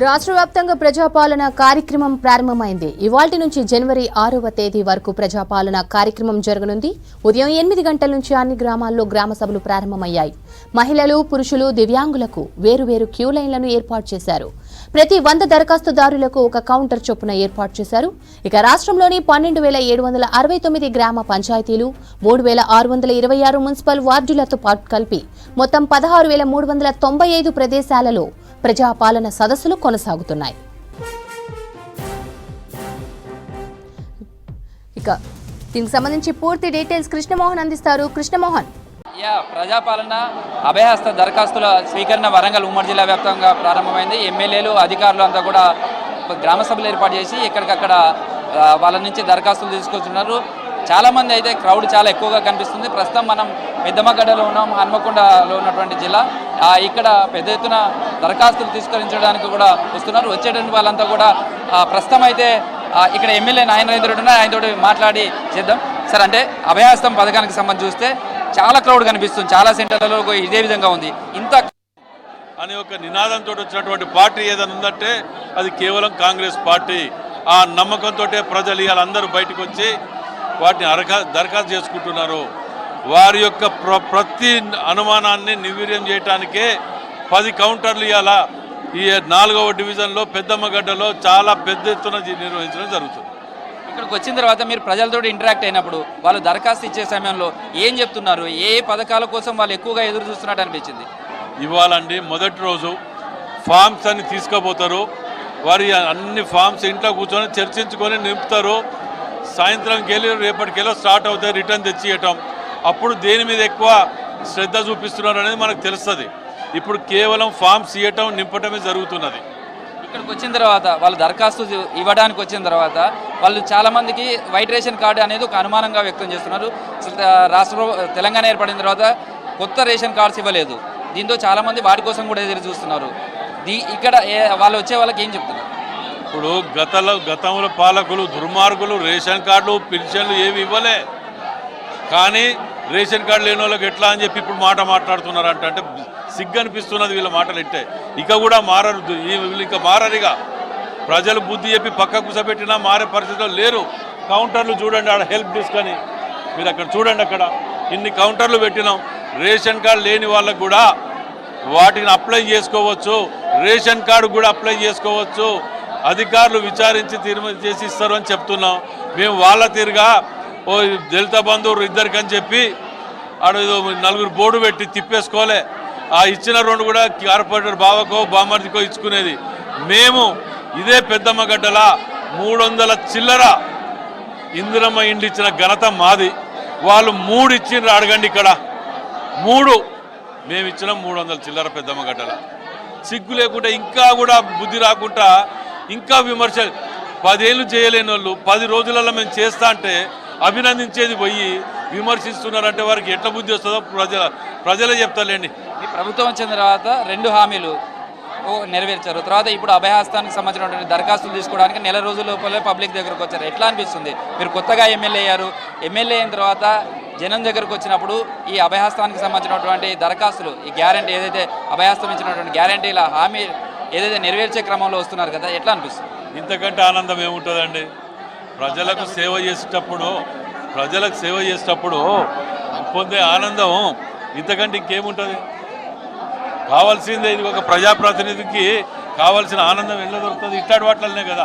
రాష్ట్ర వ్యాప్తంగా ప్రజాపాలన కార్యక్రమం ప్రారంభమైంది. ఇవాటి నుంచి జనవరి ఆరవ తేదీ వరకు ప్రజాపాలన కార్యక్రమం జరగనుంది. ఉదయం ఎనిమిది గంటల నుంచి అన్ని గ్రామాల్లో గ్రామ సభలు ప్రారంభమయ్యాయి. మహిళలు పురుషులు దివ్యాంగులకు వేరువేరు క్యూ లైన్లను ఏర్పాటు చేశారు. ప్రతి వంద దరఖాస్తుదారులకు ఒక కౌంటర్ చొప్పున ఏర్పాటు చేశారు. ఇక రాష్ట్రంలోని పన్నెండు వేల ఏడు వందల అరవై తొమ్మిది గ్రామ పంచాయతీలు మూడు వేల ఆరు వందల ఇరవై ఆరు మున్సిపల్ వార్డులతో పాటు కలిపి మొత్తం పదహారు వేల మూడు వందల తొంభై ఐదు ప్రదేశాలలో ప్రజాపాలన సదస్సులు కొనసాగుతున్నాయి. ఇక దీనికి సంబంధించి పూర్తి డీటెయిల్స్ కృష్ణమోహన్ అందిస్తారు. కృష్ణమోహన్. యా ప్రజాపాలన అభయహస్త దరఖాస్తుల స్వీకరణ వరంగల్ ఉమ్మడి జిల్లా వ్యాప్తంగా ప్రారంభమైంది. ఎమ్మెల్యేలు అధికారులు అంతా కూడా గ్రామ సభలు ఏర్పాటు చేసి ఎక్కడికక్కడ వాళ్ళ నుంచి దరఖాస్తులు తీసుకొస్తున్నారు. చాలామంది అయితే క్రౌడ్ చాలా ఎక్కువగా కనిపిస్తుంది. ప్రస్తుతం మనం పెద్దమ్మగడ్డలో ఉన్నాం హన్మకొండలో ఉన్నటువంటి జిల్లా. ఇక్కడ పెద్ద ఎత్తున దరఖాస్తులు తీసుకరించడానికి కూడా వస్తున్నారు. వచ్చేటువంటి వాళ్ళంతా కూడా ఆ, ప్రస్తుతం అయితే ఇక్కడ ఎమ్మెల్యే నాయనరేంద్రుడు ఉన్నారు. ఆయనతో మాట్లాడి చేద్దాం. సార్ అంటే అభయాస్తం పథకానికి సంబంధించి చూస్తే చాలా క్రౌడ్ కనిపిస్తుంది. చాలా సెంటర్లలో ఇదే విధంగా ఉంది. ఇంత అనే ఒక నినాదంతో వచ్చినటువంటి పార్టీ ఏదైనా ఉందంటే అది కేవలం కాంగ్రెస్ పార్టీ. ఆ నమ్మకంతో ప్రజలు ఇవాళ అందరూ బయటకు వచ్చి వాటిని అరఖా దరఖాస్తు చేసుకుంటున్నారు. వారి యొక్క ప్ర ప్రతి అనుమానాన్ని నిర్వీర్యం చేయటానికే పది కౌంటర్లు ఇవాళ ఈ నాలుగవ డివిజన్లో పెద్దమ్మగడ్డలో చాలా పెద్ద ఎత్తున నిర్వహించడం జరుగుతుంది. ఇక్కడికి వచ్చిన తర్వాత మీరు ప్రజలతో ఇంటరాక్ట్ అయినప్పుడు వాళ్ళు దరఖాస్తు ఇచ్చే సమయంలో ఏం చెప్తున్నారు? ఏ ఏ పథకాల కోసం వాళ్ళు ఎక్కువగా ఎదురు చూస్తున్నట్టు అనిపించింది? ఇవ్వాలండి. మొదటి రోజు ఫామ్స్ అని తీసుకుపోతారు. వారి అన్ని ఫామ్స్ ఇంట్లో కూర్చొని చర్చించుకొని నింపుతారు. సాయంత్రంకి వెళ్ళి రేపటికెళ్ళి స్టార్ట్ అవుతాయి. రిటర్న్ తెచ్చియటం. అప్పుడు దేని మీద ఎక్కువ శ్రద్ధ చూపిస్తున్నారు అనేది మనకు తెలుస్తుంది. ఇప్పుడు కేవలం ఫామ్స్ ఇవ్వటం నింపటమే జరుగుతున్నది. ఇక్కడికి వచ్చిన తర్వాత వాళ్ళు దరఖాస్తు ఇవ్వడానికి వచ్చిన తర్వాత వాళ్ళు చాలా మందికి వైట్ రేషన్ కార్డు అనేది ఒక అనుమానంగా వ్యక్తం చేస్తున్నారు. రాష్ట్ర తెలంగాణ ఏర్పడిన తర్వాత కొత్త రేషన్ కార్డ్స్ ఇవ్వలేదు. దీంతో చాలా మంది వాటి కోసం కూడా ఎదురు చూస్తున్నారు. దీ ఇక్కడ వాళ్ళు వచ్చే వాళ్ళకి ఏం చెప్తున్నారు? ఇప్పుడు గతంలో గతంలో పాలకులు దుర్మార్గులు రేషన్ కార్డులు పెన్షన్లు ఏవి ఇవ్వలే. కానీ రేషన్ కార్డు లేని వాళ్ళకి ఎట్లా అని చెప్పి ఇప్పుడు మాట మాట్లాడుతున్నారు అంటే అంటే సిగ్గు అనిపిస్తున్నది వీళ్ళ మాటలు ఇంటే ఇక కూడా మారరు. వీళ్ళు ఇంకా మారరిగా ప్రజలు బుద్ధి చెప్పి పక్క కూసబెట్టినా మారే పరిస్థితిలో లేరు. కౌంటర్లు చూడండి ఆడ హెల్ప్ డెస్క్ అని. మీరు అక్కడ చూడండి అక్కడ. ఇన్ని కౌంటర్లు పెట్టినాం. రేషన్ కార్డు లేని వాళ్ళకు కూడా వాటిని అప్లై చేసుకోవచ్చు. రేషన్ కార్డు కూడా అప్లై చేసుకోవచ్చు. అధికారులు విచారించి తీర్మానం చేసి ఇస్తారు అని చెప్తున్నాం. మేము వాళ్ళ తీరుగా ఓ దళిత బంధువులు ఇద్దరికని చెప్పి ఆడ ఏదో నలుగురు బోర్డు పెట్టి తిప్పేసుకోలే. ఆ ఇచ్చిన రెండు కూడా కార్పొరేటర్ బావకో బామర్దికో ఇచ్చుకునేది. మేము ఇదే పెద్దమ్మ గడ్డల మూడు వందల చిల్లర ఇందిరమ్మ ఇండ్లు ఇచ్చిన ఘనత మాది. వాళ్ళు మూడు ఇచ్చిండ్రు అడగండి ఇక్కడ. మూడు. మేము ఇచ్చిన మూడు వందల చిల్లర పెద్దమ్మ గడ్డల. సిగ్గు లేకుండా ఇంకా కూడా బుద్ధి రాకుండా ఇంకా విమర్శ పదేళ్ళు చేయలేని వాళ్ళు పది రోజులలో మేము చేస్తా అంటే అభినందించేది పోయి విమర్శిస్తున్నారంటే వారికి ఎట్లా బుద్ధి వస్తుందో ప్రజల ప్రజలే చెప్తారులేండి. ఈ ప్రభుత్వం వచ్చిన తర్వాత రెండు హామీలు ఓ నెరవేర్చారు. తర్వాత ఇప్పుడు అభయహస్తానికి సంబంధించినటువంటి దరఖాస్తులు తీసుకోవడానికి నెల రోజుల లోపలే పబ్లిక్ దగ్గరకు వచ్చారు. ఎట్లా అనిపిస్తుంది? మీరు కొత్తగా ఎమ్మెల్యే అయ్యారు. ఎమ్మెల్యే అయిన తర్వాత జనం దగ్గరకు వచ్చినప్పుడు ఈ అభయహస్తానికి సంబంధించినటువంటి దరఖాస్తులు ఈ గ్యారంటీ ఏదైతే అభయహస్తం ఇచ్చినటువంటి గ్యారంటీల హామీ ఏదైతే నెరవేర్చే క్రమంలో వస్తున్నారు కదా ఎట్లా అనిపిస్తుంది? ఇంతకంటే ఆనందం ఏముంటుందండి? ప్రజలకు సేవ చేసేటప్పుడు ప్రజలకు సేవ చేసేటప్పుడు పొందే ఆనందం ఇంతకంటే ఇంకేముంటుంది? కావాల్సిందే ఇది ఒక ప్రజాప్రతినిధికి కావాల్సిన ఆనందం ఎల్ల దొరుకుతుంది? ఇట్లాంటి వాటిలనే కదా.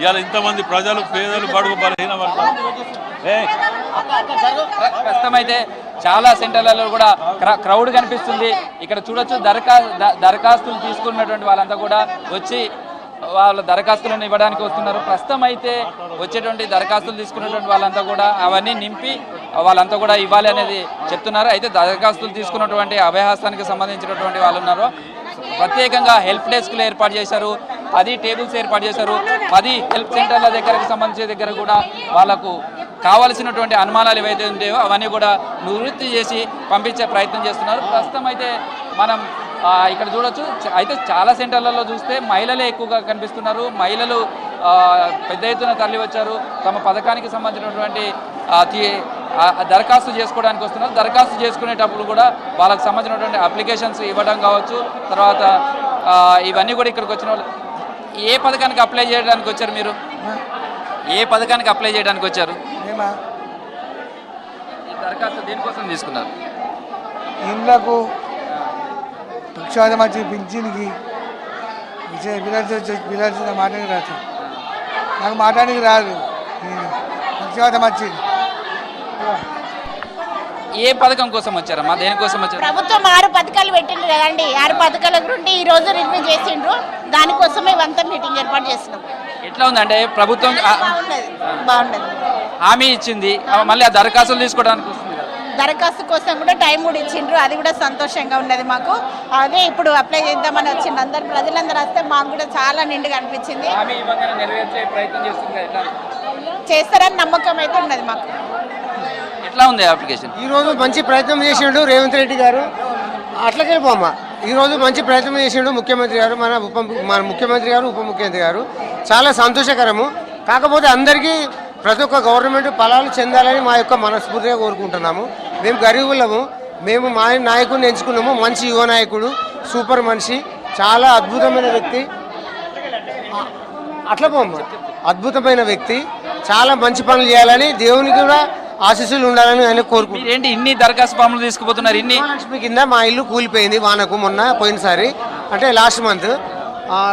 ఇవాళ ఇంతమంది ప్రజలు పేదలు బడుగు బలహీన ప్రస్తుతమైతే ఏ? చాలా సెంటర్లలో కూడా క్రౌడ్ కనిపిస్తుంది. ఇక్కడ చూడొచ్చు దరఖా దరఖాస్తులు తీసుకున్నటువంటి వాళ్ళంతా కూడా వచ్చి వాళ్ళ దరఖాస్తులను ఇవ్వడానికి వస్తున్నారు. ప్రస్తుతం అయితే వచ్చేటువంటి దరఖాస్తులు తీసుకున్నటువంటి వాళ్ళంతా కూడా అవన్నీ నింపి వాళ్ళంతా కూడా ఇవ్వాలి అనేది చెప్తున్నారు. అయితే దరఖాస్తులు తీసుకున్నటువంటి అభయహస్తానికి సంబంధించినటువంటి వాళ్ళు ఉన్నారు. ప్రత్యేకంగా హెల్ప్ డెస్క్లు ఏర్పాటు చేశారు. పది టేబుల్స్ ఏర్పాటు చేశారు. పది హెల్ప్ సెంటర్ల దగ్గరకు సంబంధించిన దగ్గర కూడా వాళ్ళకు కావలసినటువంటి అనుమానాలు ఏవైతే ఉంటాయో అవన్నీ కూడా నివృత్తి చేసి పంపించే ప్రయత్నం చేస్తున్నారు. ప్రస్తుతం అయితే మనం ఇక్కడ చూడొచ్చు. అయితే చాలా సెంటర్లలో చూస్తే మహిళలే ఎక్కువగా కనిపిస్తున్నారు. మహిళలు పెద్ద ఎత్తున తరలి వచ్చారు తమ పథకానికి సంబంధించినటువంటి దరఖాస్తు చేసుకోవడానికి వస్తున్నారు. దరఖాస్తు చేసుకునేటప్పుడు కూడా వాళ్ళకి సంబంధించినటువంటి అప్లికేషన్స్ ఇవ్వడం కావచ్చు. తర్వాత ఇవన్నీ కూడా ఇక్కడికి వచ్చిన వాళ్ళు. ఏ పథకానికి అప్లై చేయడానికి వచ్చారు మీరు? ఏ పథకానికి అప్లై చేయడానికి వచ్చారు? దరఖాస్తు దేనికోసం తీసుకున్నారు? ఇండ్లకు వచ్చి పింఛన్కి పిల్లలతో పిల్లలతో మాట్లాడి రాదు. నాకు మాట్లాడానికి రాదు. నేను పక్షవాదం వచ్చింది ఏ పథకం కోసం వచ్చారమ్మా? దేనికోసం వచ్చారు? ప్రభుత్వం ఆరు పథకాలు పెట్టిండ్రు కదండి. ఆరు పథకాల గురించి ఈ రోజు రివ్యూ చేసిండ్రు. దానికోసమే ఇవంతా మీటింగ్ ఏర్పాటు చేస్తున్నాం. ఎట్లా ఉందంటే ప్రభుత్వం హామీ ఇచ్చింది. మళ్ళీ ఆ దరఖాస్తులు తీసుకోవడానికి దరఖాస్తు కోసం కూడా టైం కూడా ఇచ్చిండ్రు. అది కూడా సంతోషంగా ఉన్నది మాకు. అదే ఇప్పుడు అప్లై చేద్దామని వచ్చింది అందరు ప్రజలందరూ వస్తే మాకు కూడా చాలా నిండుగా అనిపించింది. చేస్తారని నమ్మకం అయితే ఉన్నది మాకు. ఎట్లా ఉంది అప్లికేషన్ ఈరోజు మంచి ప్రయత్నం చేసిండు రేవంత్ రెడ్డి గారు. అట్లకే పోమ్మ ఈరోజు మంచి ప్రయత్నం చేసిండు ముఖ్యమంత్రి గారు మన ఉప మన ముఖ్యమంత్రి గారు ఉప ముఖ్యమంత్రి గారు. చాలా సంతోషకరము. కాకపోతే అందరికీ ప్రతి ఒక్క గవర్నమెంట్ ఫలాలు చెందాలని మా యొక్క మనస్ఫూర్తిగా కోరుకుంటున్నాము. మేము గరీబులము మేము మా నాయకుడిని ఎంచుకున్నాము మంచి యువ నాయకుడు సూపర్ మనిషి చాలా అద్భుతమైన వ్యక్తి. అట్లా పోమ్మ. అద్భుతమైన వ్యక్తి చాలా మంచి పనులు చేయాలని దేవునికి కూడా ఆశీస్సులు ఉండాలని ఆయన కోరుకుంటున్నాను మీరేంటి ఇన్ని దరఖాస్తు ఫామ్లు తీసుకుపోతున్నారు? ఇన్ని కింద మా ఇల్లు కూలిపోయింది వానకు మొన్న పోయినసారి. అంటే last month.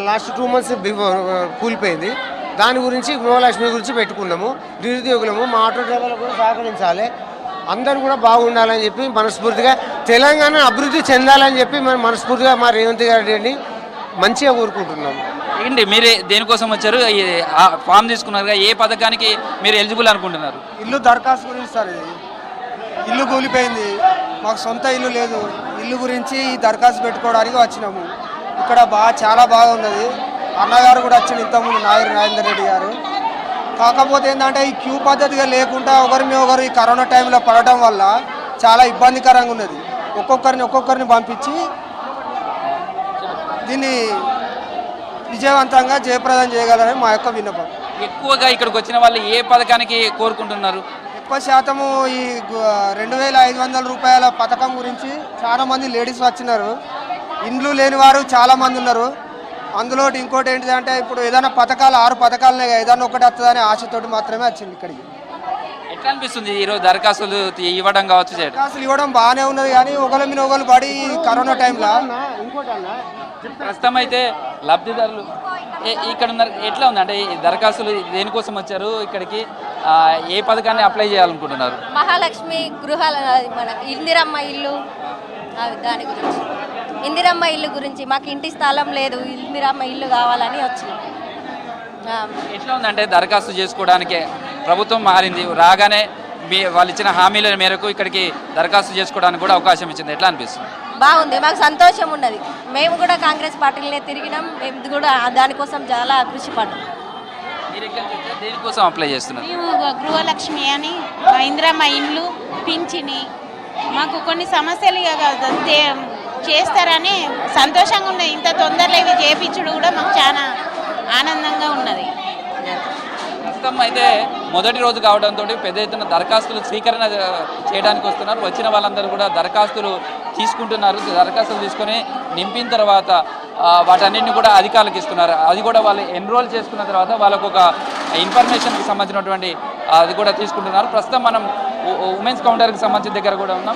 Last two months before కూలిపోయింది. దాని గురించి గృహలక్ష్మి గురించి పెట్టుకున్నాము నిరుద్యోగులము మా ఆటో డ్రైవర్లు కూడా సహకరించాలి. అందరూ కూడా బాగుండాలని చెప్పి మనస్ఫూర్తిగా తెలంగాణ అభివృద్ధి చెందాలని చెప్పి మనం మనస్ఫూర్తిగా మా రేవంత్ గారిని మంచిగా కోరుకుంటున్నాము. ఏంటి? మీరే దేనికోసం వచ్చారు? ఫామ్ తీసుకున్నారు ఏ పథకానికి మీరు ఎలిజిబుల్ అనుకుంటున్నారు? ఇల్లు దరఖాస్తు గురించి సార్ ఇది. ఇల్లు కూలిపోయింది. మాకు సొంత ఇల్లు లేదు. ఇల్లు గురించి ఈ దరఖాస్తు పెట్టుకోవడానికి వచ్చినాము. ఇక్కడ బాగా చాలా బాగున్నది అన్నగారు కూడా వచ్చింది ఇంతకుముందు నాయర్ రాజేందర్ రెడ్డి గారు. కాకపోతే ఏంటంటే ఈ క్యూ పద్ధతిగా లేకుండా ఒకరి మీద ఒకరు ఈ కరోనా టైంలో పడటం వల్ల చాలా ఇబ్బందికరంగా ఉన్నది. ఒక్కొక్కరిని ఒక్కొక్కరిని పంపించి దీన్ని విజయవంతంగా జయప్రదం చేయగలరని మా యొక్క విన్నపం. ఎక్కువగా ఇక్కడికి వచ్చిన వాళ్ళు ఏ పథకానికి కోరుకుంటున్నారు? ఎక్కువ శాతము ఈ రెండు వేల ఐదు వందల రూపాయల పథకం గురించి చాలా మంది లేడీస్ వచ్చినారు. ఇండ్లు లేని వారు చాలా మంది ఉన్నారు. అందులో ఇంకోటి ఏంటిదంటే ఇప్పుడు ఏదైనా పథకాలు ఆరు పథకాలనే ఏదైనా ఒకటి వస్తుందనే ఆశతోటి మాత్రమే వచ్చింది ఇక్కడికి. ఎట్లా అనిపిస్తుంది ఈరోజు దరఖాస్తులు ఇవ్వడం కావచ్చు అసలు ఇవ్వడం బాగానే ఉన్నది కానీ ఒకరి మీద ఒకరు పడి కరోనా టైంలో. ప్రస్తుతం అయితే లబ్ధిదారులు ఏ- ఇక్కడ ఉన్నారు ఎట్లా ఉంది? అంటే ఈ దరఖాస్తులు దేనికోసం వచ్చారు ఇక్కడికి? ఆ, ఏ పథకాన్ని అప్లై చేయాలనుకుంటున్నారు? మహాలక్ష్మి గృహాల మన ఇందిరమ్మ ఇల్లు దాని గురించి. ఇందిరమ్మ ఇల్లు గురించి మాకు ఇంటి స్థలం లేదు ఇందిరమ్మ ఇల్లు కావాలని వచ్చింది ఎట్లా ఉందంటే దరఖాస్తు చేసుకోవడానికి ప్రభుత్వం మారింది రాగానే మీ వాళ్ళు ఇచ్చిన హామీల మేరకు ఇక్కడికి దరఖాస్తు చేసుకోవడానికి కూడా అవకాశం ఇచ్చింది. ఎట్లా అనిపిస్తుంది? బాగుంది మాకు సంతోషం ఉన్నది. మేము కూడా కాంగ్రెస్ పార్టీలనే తిరిగినాం మేము కూడా దానికోసం చాలా కృషి పడ్డాం? దేనికోసం అప్లై చేస్తున్నారు? మేము గృహలక్ష్మి అని ఇందిరమ్మ ఇండ్లు పింఛని మాకు కొన్ని సమస్యలు చేస్తారని సంతోషంగా ఉన్నది. ఇంత తొందరలో ఇవి చేపించుడు కూడా మాకు చాలా ఆనందంగా ఉన్నది. ప్రస్తుతం అయితే మొదటి రోజు కావడంతో పెద్ద ఎత్తున దరఖాస్తులు స్వీకరణ చేయడానికి వస్తున్నారు. వచ్చిన వాళ్ళందరూ కూడా దరఖాస్తులు తీసుకుంటున్నారు. దరఖాస్తులు తీసుకొని నింపిన తర్వాత వాటన్నిటిని కూడా అధికారులకు ఇస్తున్నారు. అది కూడా వాళ్ళు ఎన్రోల్ చేసుకున్న తర్వాత వాళ్ళకు ఒక ఇన్ఫర్మేషన్కి సంబంధించినటువంటి అది కూడా తీసుకుంటున్నారు. ప్రస్తుతం మనం ఉమెన్స్ కౌంటర్కి సంబంధించిన దగ్గర కూడా ఉన్నాం.